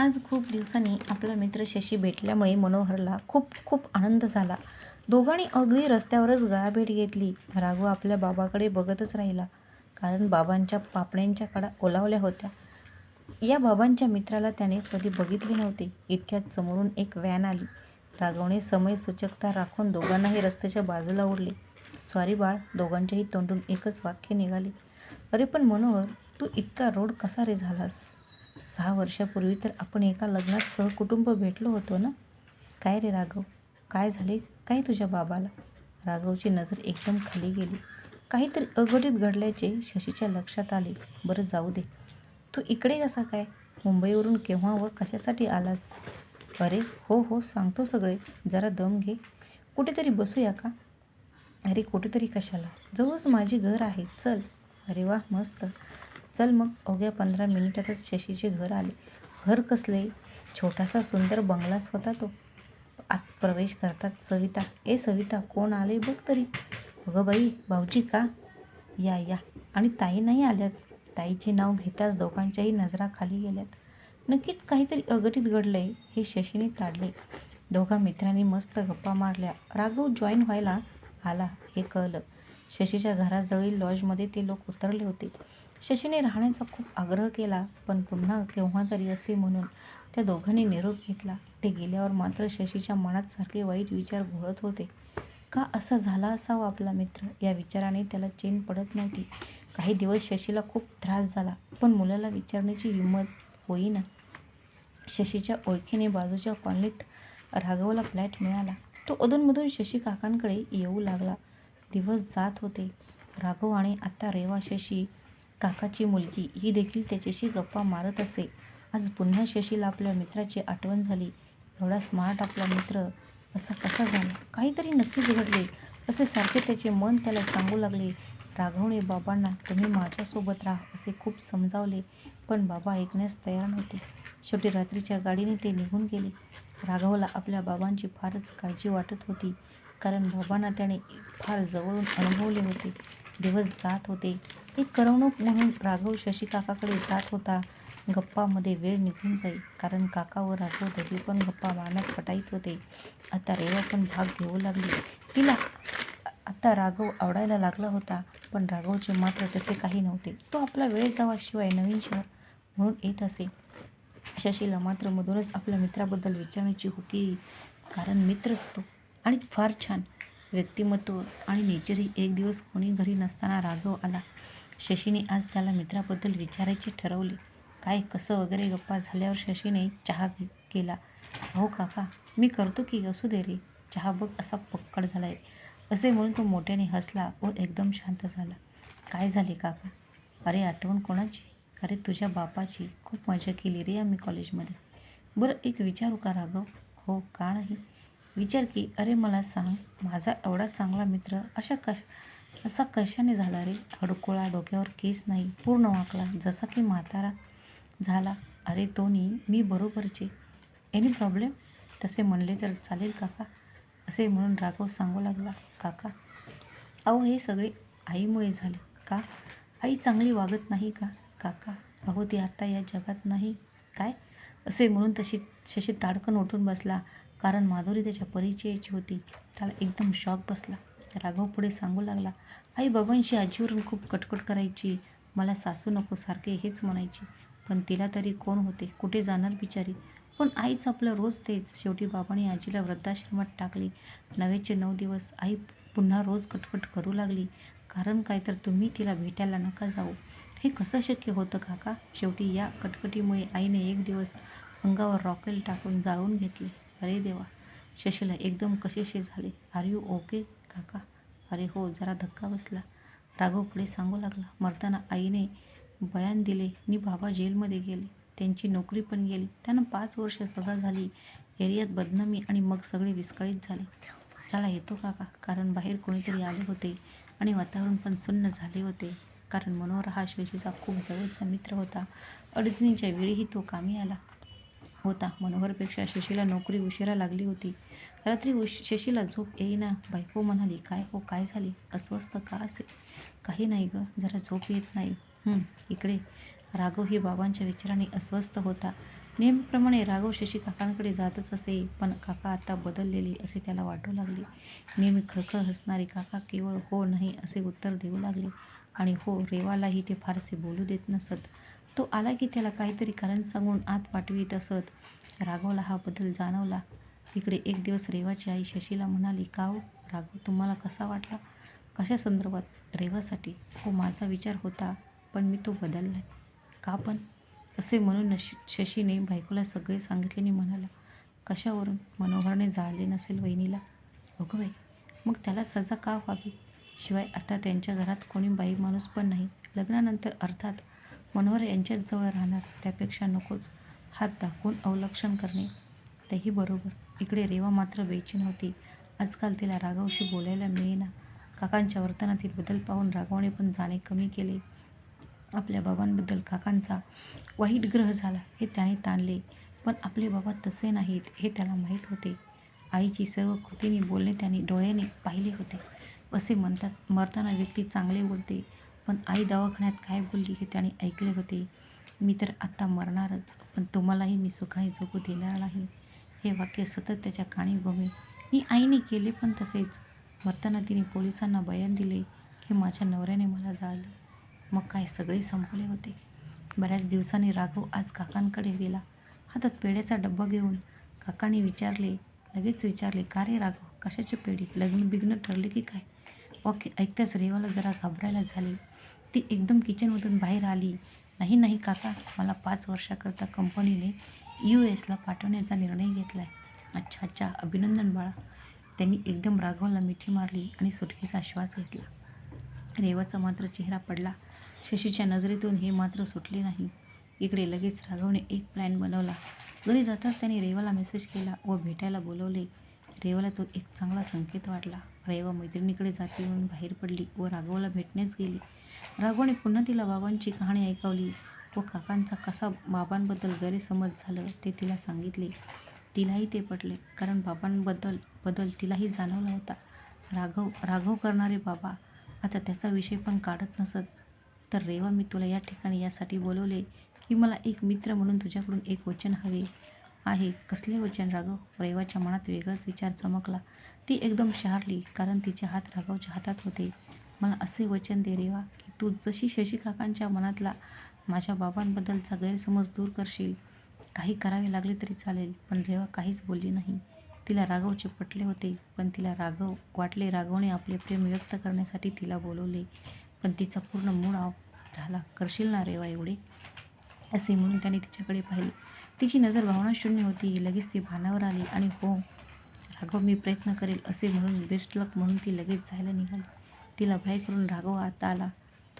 आज खूप दिवसांनी आपला मित्र शशी भेटल्यामुळे मनोहरला खूप खूप आनंद झाला. दोघांनी अगदी रस्त्यावरच गळाभेट घेतली. राघव आपल्या बाबाकडे बघतच राहिला कारण बाबांच्या पापण्यांच्या कडा ओलावल्या होत्या. या बाबांच्या मित्राला त्याने कधी बघितले नव्हते. इतक्यात समोरून एक व्हॅन आली. राघवने समय सूचकता राखून दोघांनाही रस्त्याच्या बाजूला ओढले. स्वारी बाळ दोघांच्याही तोंडून एकच वाक्य निघाले. अरे पण मनोहर तू इतका रोड कसा रे झालास? सहा वर्षापूर्वी तर आपण एका लग्नात सहकुटुंब भेटलो होतो ना? काय रे राघव? काय झाले? काय तुझ्या बाबाला? राघवची नजर एकदम खाली गेली. काहीतरी अघटित घडल्याचे शशीच्या लक्षात आले. बरं जाऊ दे. तू इकडे कसा काय? मुंबईवरून केव्हा व कशासाठी आलास? अरे हो हो सांगतो सगळे. जरा दम घे. कुठेतरी बसूया का? अरे कुठेतरी कशाला? जवळच माझे घर आहे. चल. अरे वा मस्त. चल मग अवघ्या पंधरा मिनिटातच शशीचे घर आले. घर कसले? छोटासा सुंदर बंगलाच होता तो. आत प्रवेश करतात सविता. ए सविता कोण आले बघ तरी? अगं बाई भाऊजी का? या या. आणि ताई नाही आल्यात. ताईचे नाव घेताच दोघांच्याही नजरा खाली गेल्यात. नक्कीच काहीतरी अघटित घडलंय हे शशीने ताडले दोघा मित्रांनी मस्त गप्पा मारल्या. राघव जॉईन व्हायला आला हे कळलं. शशीच्या घराजवळील लॉजमध्ये ते लोक उतरले होते. शशीने राहण्याचा खूप आग्रह केला पण पुन्हा केव्हा तरी असे म्हणून त्या दोघांनी निरोप घेतला. ते गेल्यावर मात्र शशीच्या मनात सारखे वाईट विचार घोळत होते. का असा झाला असावा आपला मित्र? या विचाराने त्याला चेन पडत नव्हती. काही दिवस शशीला खूप त्रास झाला पण मुलाला विचारण्याची हिंमत होईना. शशीच्या ओळखीने बाजूच्या कॉलनीत राघवला फ्लॅट मिळाला. तो अधूनमधून शशी काकांकडे येऊ लागला. दिवस जात होते. राघव आणि आत्ता रेवा शशी काकाची मुलगी. ही देखील त्याच्याशी गप्पा मारत असे. आज पुन्हा शशीला आपल्या मित्राची आठवण झाली. एवढा स्मार्ट आपला मित्र असा कसा झाला? काहीतरी नक्कीच घडले. असे सारखे त्याचे मन त्याला सांगू लागले. राघवने बाबांना तुम्ही माझ्यासोबत राहा असे खूप समजावले. पण बाबा ऐकण्यास तयार नव्हते. शेवटी रात्रीच्या गाडीने ते निघून गेले. राघवला आपल्या बाबांची फारच काळजी वाटत होती. कारण बाबांना त्याने फार जवळून अनुभवले होते. दिवस जात होते. एक करमणूक म्हणून राघव शशी काकाकडे जात होता. गप्पामध्ये वेळ निघून जाई. कारण काका व राघव दोघे पण गप्पा मारण्यात पटाईत होते. आता रेवा पण भाग घेऊ लागली. तिला आता राघव आवडायला लागला होता. पण राघवचे मात्र तसे काही नव्हते. तो आपला वेळ जावाशिवाय नवीन शहर म्हणून येत असे. शशीला मात्र मधूनच आपल्या मित्राबद्दल विचारण्याची होती कारण मित्रच तो. आणि फार छान. व्यक्तिमत्व आणि नेचरही एक दिवस कोणी घरी नसताना राघव आला. शशीने आज त्याला मित्राबद्दल विचारायचे ठरवले. काय कसं वगैरे गप्पा झाल्यावर शशीने चहा केला. हो काका मी करतो की असू दे रे. चहा बघ असा पक्कड झाला आहे असे म्हणून तो मोठ्याने हसला व एकदम शांत झाला. काय झाले काका? अरे आठवण कोणाची? अरे तुझ्या बापाची. खूप मजा केली रे आम्ही कॉलेजमध्ये. बरं एक विचारू का राघव? हो का नाही? विचार की अरे मला सांग माझा एवढा चांगला मित्र अशा कश असा कशाने झाला रे? हडकोळा डोक्यावर केस नाही पूर्ण वाकला जसा की म्हातारा झाला. अरे तो नी मी बरोबरचे. Any problem? तसे म्हणले तर चालेल काका. असे म्हणून राघव सांगू लागला काका अहो हे सगळे आईमुळे झाले का? आई चांगली वागत नाही का? काका अहो ती आता या जगात नाही. काय? असे म्हणून तशी शशी ताडकन उठून बसला. कारण माधुरी त्याच्या परिचयाची होती. त्याला एकदम शॉक बसला. राघव पुढे सांगू लागला आई बाबांशी आजीवरून खूप कटकट करायची. मला सासू नको सारखे हेच म्हणायची. पण तिला तरी कोण होते? कुठे जाणार बिचारी? पण आईच आपलं रोज तेच. शेवटी बाबांनी आजीला वृद्धाश्रमात टाकली. नवेचे नऊ दिवस आई पुन्हा रोज कटकट करू लागली. कारण काय तर तुम्ही तिला भेटायला नका जाऊ. हे कसं शक्य होतं काका? शेवटी या कटकटीमुळे आईने एक दिवस अंगावर रॉकेल टाकून जाळून घेतले. अरे देवा शशीला एकदम कसेसे झाले. आर यू ओके काका? अरे हो जरा धक्का बसला. राघव पुढे सांगू लागला. मरताना आईने बयान दिले नि बाबा जेलमध्ये गेले. त्यांची नोकरी पण गेली. त्यांना पाच वर्ष सजा झाली. एरियात बदनामी आणि मग सगळे विस्कळीत झाले. चला येतो काका. कारण बाहेर कोणीतरी आले होते आणि वातावरण पण सुन्न झाले होते. कारण मनोहर हा शशीचा खूप जवळचा मित्र होता. अडचणीच्या वेळीही तो कामी आला. होता. मनोहरपेक्षा शशीला नोकरी उशिरा लागली होती. रात्री उश शशीला झोप येईना. बायको म्हणाली काय हो काय झाली? अस्वस्थ का असे? काही नाही गं जरा झोप येत नाही. इकडे. राघव ही बाबांच्या विचाराने अस्वस्थ होता. नेहमीप्रमाणे राघव शशी काकांकडे जातच असे पण काका आता बदललेली असे त्याला वाटू लागले. नेहमी खळखळ हसणारे काका केवळ हो नाही असे उत्तर देऊ लागले. आणि हो रेवालाही ते फारसे बोलू देत नसत. तो आला की त्याला काहीतरी कारण सांगून आत पाठवीत असत. राघवला हा बदल जाणवला. इकडे एक दिवस रेवाची आई शशीला म्हणाली का हो राघव तुम्हाला कसा वाटला? कशा संदर्भात रेवासाठी? हो माझा विचार होता पण मी तो बदलला आहे का पण? असे म्हणून नशी शशीने बायकोला सगळे सांगितल्याने म्हणाला कशावरून? मनोहरने जाळले नसेल वहिनीला? अगं बाई मग त्याला सजा का व्हावी? शिवाय आता त्यांच्या घरात कोणी बाई माणूस पण नाही. लग्नानंतर अर्थात मनोहर यांच्याच जवळ राहणार त्यापेक्षा नकोच. हात दाखवून अवलक्षण करणे. तेही बरोबर. इकडे रेवा मात्र बेचीन होती. आजकाल तिला राघवशी बोलायला मिळेना. काकांच्या वर्तनातील बदल पाहून राघवने पण जाणे कमी केले. आपल्या बाबांबद्दल काकांचा वाईट ग्रह झाला हे त्याने ताणले. पण आपले बाबा तसे नाहीत हे त्याला माहीत होते. आईची सर्व कृतीने बोलणे त्याने डोळ्याने पाहिले होते. असे म्हणतात मरताना व्यक्ती चांगले बोलते. पण आई दवाखान्यात काय बोलली हे त्याने ऐकले होते. मी तर आत्ता मरणारच पण तुम्हालाही मी सुखाने जगू देणार नाही. हे वाक्य सतत त्याच्या काणी गोमे. मी आईने केले पण तसेच. मरताना तिने पोलिसांना बयान दिले की माझ्या नवऱ्याने मला जाळलं. मग काय सगळे संपले होते. बऱ्याच दिवसांनी राघव आज काकांकडे गेला. हातात पेढ्याचा डब्बा घेऊन काकांनी विचारले लगेच विचारले का रे राघव कशाचे पेढे? लग्न बिग्न ठरले की काय? ओके ऐकत्याच रेवाला जरा घाबरायला झाले. ती एकदम किचनमधून बाहेर आली. नाही नाही काका मला पाच वर्षाकरता कंपनीने यू एसला पाठवण्याचा निर्णय घेतला आहे अच्छा अच्छा अभिनंदन बाळा. त्यांनी एकदम राघवला मिठी मारली आणि सुटकेचा श्वास घेतला. रेवाचा मात्र चेहरा पडला. शशीच्या नजरेतून हे मात्र सुटले नाही. इकडे लगेच राघवने एक प्लॅन बनवला. घरी जाताच त्याने रेवाला मेसेज केला व भेटायला बोलवले. रेवाला तो एक चांगला संकेत वाटला. रेवा मैत्रिणीकडे जाते म्हणून बाहेर पडली व राघवला भेटण्यास गेली. राघवने पुन्हा तिला बाबांची कहाणी ऐकवली व काकांचा कसा बाबांबद्दल गैरसमज झालं ते तिला सांगितले. तिलाही ते पटले कारण बाबांबद्दल बदल तिलाही जाणवला होता. राघव राघव करणारे बाबा आता त्याचा विषय पण काढत नसत. तर रेवा मी तुला या ठिकाणी यासाठी बोलवले की मला एक मित्र म्हणून तुझ्याकडून एक वचन हवे आहे. कसले वचन राघव? रेवाच्या मनात वेगळाच विचार चमकला. ती एकदम शहारली कारण तिचे हात राघवच्या हातात होते. मला असे वचन दे रेवा की तू जशी शशी काकांच्या मनातला माझ्या बाबांबद्दलचा गैरसमज दूर करशील. काही करावे लागले तरी चालेल पण रेवा काहीच बोलली नाही. तिला राघवचे पटले होते पण तिला राघव वाटले राघवने आपले प्रेम व्यक्त करण्यासाठी तिला बोलवले. पण तिचा पूर्ण मूड ऑफ झाला. करशील ना रेवा एवढे? असे म्हणून त्याने तिच्याकडे पाहिले. तिची नजर भावनाशून्य होती. लगेच ती भानावर आली आणि हो राघव मी प्रयत्न करेल असे म्हणून बेस्ट लक म्हणून ती लगेच जायला निघाली. तिला भय करून राघव आता आला.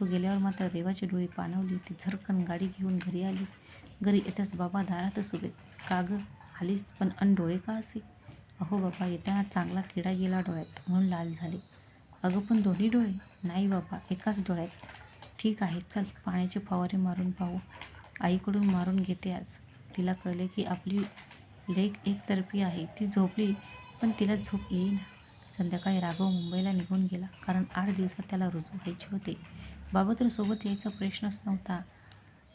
तो गेल्यावर मात्र रेवाचे डोळे पाणवली. ती झरकन गाडी घेऊन घरी आली. घरी येताच बाबा दारातच उभे. का गं? आलीस? पण अन डोळे का असे? अहो बाबा येताना चांगला किडा गेला डोळ्यात म्हणून लाल झाले. अगं पण दोन्ही डोळे? नाही बाबा एकाच डोळ्यात. ठीक आहे चल पाण्याचे फवारे मारून पाहू. आईकडून मारून घेते आज. तिला कळले की आपली लेख एकतर्फी आहे. ती झोपली पण तिला झोप येईना. संध्याकाळी राघव मुंबईला निघून गेला. कारण आठ दिवसात त्याला रुजू व्हायचे होते. बाबा तर सोबत यायचा प्रश्नच नव्हता.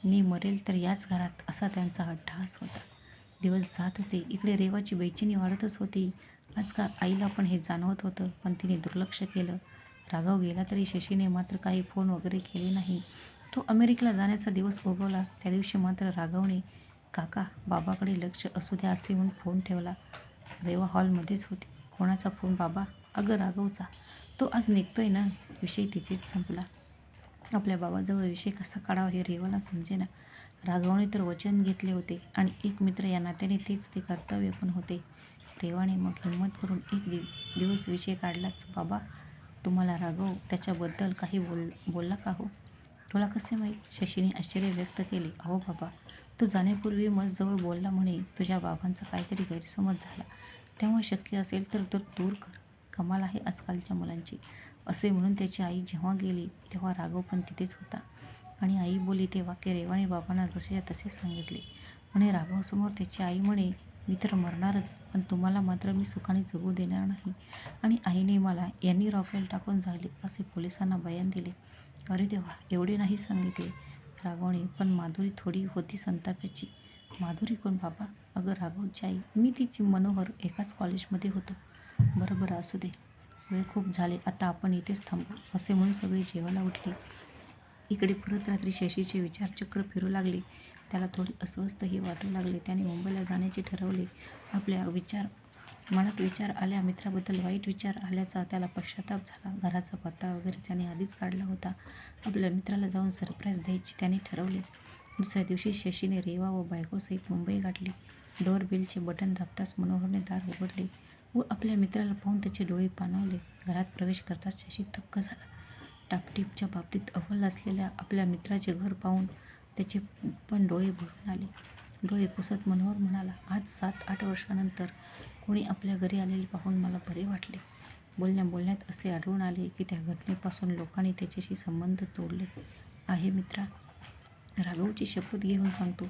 मी मरेल तर याच घरात असा त्यांचा अट्टहास होता. दिवस जात होते. इकडे रेवाची बेचैनी वाढतच होती. आजकाल आईला पण हे जाणवत होतं. पण तिने दुर्लक्ष केलं. राघव गेला तरी शशीने मात्र काही फोन वगैरे केले नाही. तो अमेरिकेला जाण्याचा दिवस उगवला त्या दिवशी मात्र राघवने काका बाबाकडे लक्ष असू द्या असे म्हणून फोन ठेवला. रेवा हॉलमध्येच होती. कोणाचा फोन बाबा अगं राघवचा तो आज निघतोय ना. विषय तिथेच संपला. आपल्या बाबाजवळ विषय कसा काढावा हे रेवाला समजेना. राघवने तर वचन घेतले होते आणि एक मित्र या नात्याने तेच ते कर्तव्य पण होते. रेवाने मग हिंमत करून एक दिव दिवस विषय काढलाच. बाबा तुम्हाला राघव त्याच्याबद्दल काही बोल बोलला का हो? तुला कसे माहीत? शशीने आश्चर्य व्यक्त केले. अहो बाबा तू जाण्यापूर्वी मजजवळ बोलला म्हणे तुझ्या बाबांचा काहीतरी गैरसमज झाला. तेव्हा शक्य असेल तर तो दूर कर. कमाल आहे आजकालच्या मुलांची. असे म्हणून त्याची आई जेव्हा गेली तेव्हा राघव पण तिथेच होता. आणि आई बोली ते वाक्य रेवाने बाबांना जसेच्या तसे सांगितले. म्हणे राघवसमोर त्याची आई म्हणे मी तर मरणारच पण तुम्हाला मात्र मी सुखाने जगू देणार नाही. आणि आईने मला यांनी रॉकेल टाकून झाले असे पोलिसांना बयान दिले. अरे देवा एवढे नाही सांगितले राघवने पण माधुरी थोडी होती संतापाची. माधुरी कोण बाबा? अगं राघवची आई मी तिची मनोहर एकाच कॉलेजमध्ये होतो. बरोबर असू दे. वेळ खूप झाले आता आपण इथेच थांबू असे म्हणून सगळे जेवायला उठले. इकडे परत रात्री शशीचे विचारचक्र फिरू लागले. त्याला थोडी अस्वस्थही वाटू लागले. त्याने मुंबईला जाण्याचे ठरवले. आपल्या विचार मनात विचार आल्या मित्राबद्दल वाईट विचार आल्याचा त्याला पश्चाताप झाला. घराचा पत्ता वगैरे त्याने आधीच काढला होता. आपल्या मित्राला जाऊन सरप्राईज द्यायची त्याने ठरवले. दुसऱ्या दिवशी शशीने रेवा व बायकोसहित मुंबई गाठली. डोअर बिलचे बटन दाबताच मनोहरने दार उघडले व आपल्या मित्राला पाहून त्याचे डोळे पाणावले. घरात प्रवेश करताच शशी थक्क झाला. टापटीपच्या बाबतीत अव्वल असलेल्या आपल्या मित्राचे घर पाहून त्याचे पण डोळे भरून आले. डोळे पुसत मनोहर म्हणाला आज सात आठ वर्षानंतर कोणी आपल्या घरी आलेले पाहून मला बरे वाटले. बोलण्या बोलण्यात असे आढळून आले की त्या घटनेपासून लोकांनी त्याच्याशी संबंध तोडले. आहे मित्रा राघवची शपथ घेऊन सांगतो.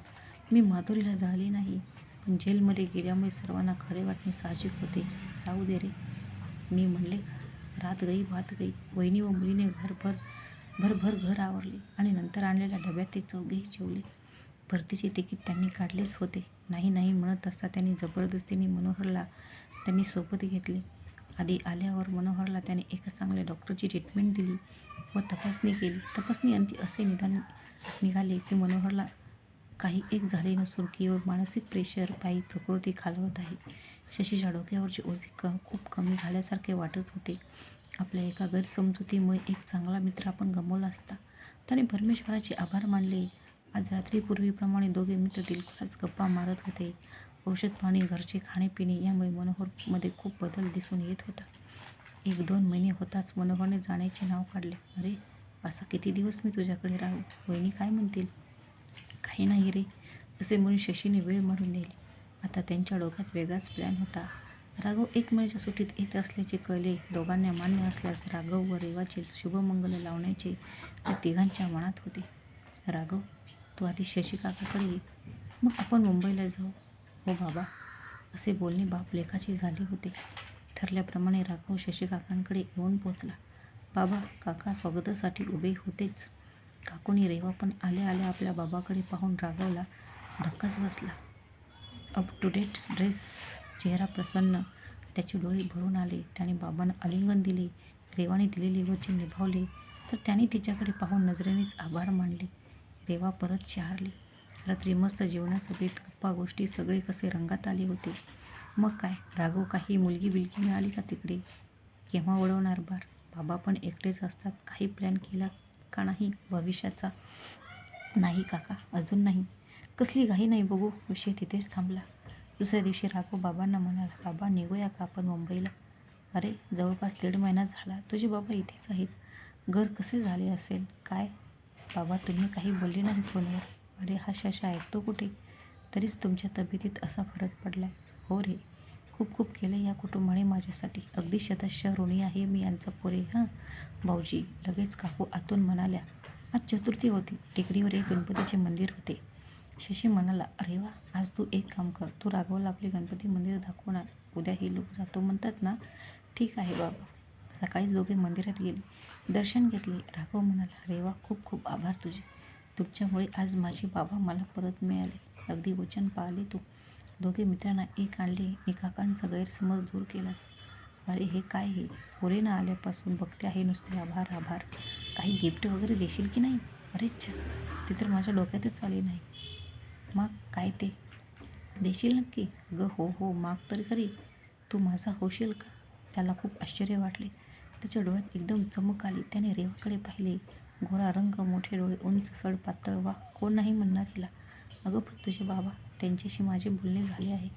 मी माधुरीला जाळली नाही पण जेलमध्ये गेल्यामुळे सर्वांना खरे वाटणे साहजिक होते. जाऊ दे रे. मी म्हणले का रात गई भात गई. वहिनी व मुलीने घरभर भरभर घर आवरले आणि नंतर आणलेल्या डब्यात ते चौघेही जेवले. भरतीचे तिकीट त्यांनी काढलेच होते. नाही नाही म्हणत असता त्यांनी जबरदस्तीने मनोहरला त्यांनी सोबत घेतले. आधी आल्यावर मनोहरला त्याने एका चांगल्या डॉक्टरची ट्रीटमेंट दिली व तपासणी केली. तपासणी अंती असे निदान निघाले की मनोहरला काही एक झाले नसून केवळ मानसिक प्रेशर पायी प्रकृती खालवत आहे. शशीच्या डोक्यावरचे ओझे क खूप कमी झाल्यासारखे वाटत होते. आपल्या एका गैरसमजुतीमुळे एक चांगला मित्र आपण गमवला असता. त्याने परमेश्वराचे आभार मानले. आज रात्रीपूर्वीप्रमाणे दोघे मित्र दिलखुलास गप्पा मारत होते. औषध पाणी घरचे खाणेपिणे यामुळे मनोहरमध्ये खूप बदल दिसून येत होता. एक दोन महिने होताच मनोहरने जाण्याचे नाव काढले. अरे असा किती दिवस मी तुझ्याकडे राहू? वहिनी काय म्हणतील? काही नाही रे असे म्हणून शशीने वेळ मारून नेली. आता त्यांच्या डोक्यात वेगळाच प्लॅन होता. राघव एक महिन्याच्या सुट्टीत येत असल्याचे कळले. दोघांना मान्य असल्यास राघव व रेवाचे शुभमंगल लावण्याचे त्या तिघांच्या मनात होते. राघव तू आधी शशी काकाकडे ये मग आपण मुंबईला जाऊ. हो बाबा. असे बोलणे बाप लेखाचे झाले होते. ठरल्याप्रमाणे राघव शशी काकांकडे येऊन पोचला. बाबा काका स्वागतासाठी उभे होतेच. काकूनी रेवा पण आल्या आल्या आपल्या बाबाकडे पाहून राघवला धक्काच बसला. अप टू डेट ड्रेस चेहरा प्रसन्न. त्याचे डोळे भरून आले. त्याने बाबांना आलिंगन दिले. रेवाने दिलेले वचन निभावले. तर त्याने तिच्याकडे पाहून नजरेनेच आभार मानले. रेवा परत शहारली. रात्री मस्त जेवणाचं बेट गप्पा गोष्टी सगळे कसे रंगात आले होते. मग काय राघव काही मुलगी बिलगी मिळाली का तिकडे? केव्हा वळवणार बार? बाबा पण एकटेच असतात. काही प्लॅन केला का नाही? भविष्याचा? नाही काका अजून नाही. कसली घाई नाही बघू विषय तिथेच थांबला. दुसऱ्या दिवशी राघव बाबांना म्हणाला बाबा निघूया का आपण मुंबईला? अरे जवळपास दीड महिना झाला. तुझे बाबा इथेच आहेत. घर कसे झाले असेल? काय बाबा तुम्ही काही बोलले नाही फोनवर. अरे हा शशा ऐकतो कुठे? तरीच तुमच्या तब्येतीत असा फरक पडला हो रे. खूप खूप केलं या कुटुंबाने माझ्यासाठी. अगदी शतश ऋणी आहे मी यांचा पोरे हां? भाऊजी लगेच काकू आतून म्हणाल्या आज चतुर्थी होती. टेकडीवर एक गणपतीचे मंदिर होते. शशी म्हणाला अरे वा आज तू एक काम कर. तू राघवला आपले गणपती मंदिर दाखवणार. उद्या हे लोक जातो म्हणतात ना? ठीक आहे बाबा. सकाळीच दोघे मंदिरात गेले. दर्शन घेतले. राघव म्हणाला रेवा खूप खूप आभार तुझे. तुमच्यामुळे आज माझे बाबा मला परत मिळाले. अगदी वचन पाळले तू. दोघे मित्रांना एक आणले. आणि काकांचा गैरसमज दूर केलास. अरे हे काय हे? पोरेनं आल्यापासून बघते आहे नुसते आभार आभार. काही गिफ्ट वगैरे देशील की नाही? अरे अच्छा ते तर माझ्या डोक्यातच आले नाही. मग काय ते? देशील नक्की? अगं हो हो. माग तर खरी. तू माझा होशील का? त्याला खूप आश्चर्य वाटले. त्याच्या डोळ्यात एकदम चमक आली. त्याने रेवाकडे पाहिले. गोरा रंग मोठे डोळे उंच सड पातळ वा कोण नाही म्हणणार तिला. अगं पण तुझे बाबा त्यांच्याशी माझे बोलणे झाले आहे.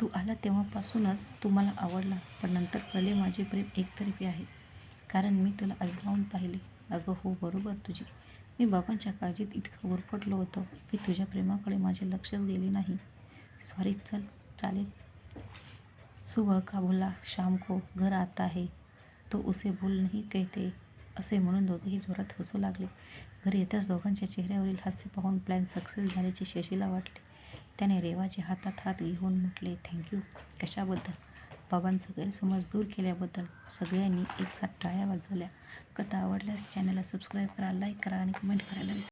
तू आला तेव्हापासूनच तू मला आवडला पण नंतर कले माझे प्रेम एकतर्फी आहे. कारण मी तुला आजमावून पाहिले. अगं हो बरोबर तुझे. मी बाबांच्या काळजीत इतकं गुरफटलो होतो की तुझ्या प्रेमाकडे माझे लक्षच गेले नाही. सॉरी चल चालेल. सुबह का बोला शाम को? घर आता है. तो उसे भूल नाही कहते असे म्हणून दोघेही जोरात हसू लागले. घरी येताच दोघांच्या चेहऱ्यावरील हास्य पाहून प्लॅन सक्सेस झाल्याचे शशीला वाटले. त्याने रेवाचे हातात हात घेऊन म्हटले थँक्यू कशाबद्दल? बाबांचा गैरसमज दूर केल्याबद्दल सगळ्यांनी एकसाथ टाळ्या वाजवल्या. कथा आवडल्यास चॅनलला सबस्क्राईब करा लाईक करा आणि कमेंट करायला विसरा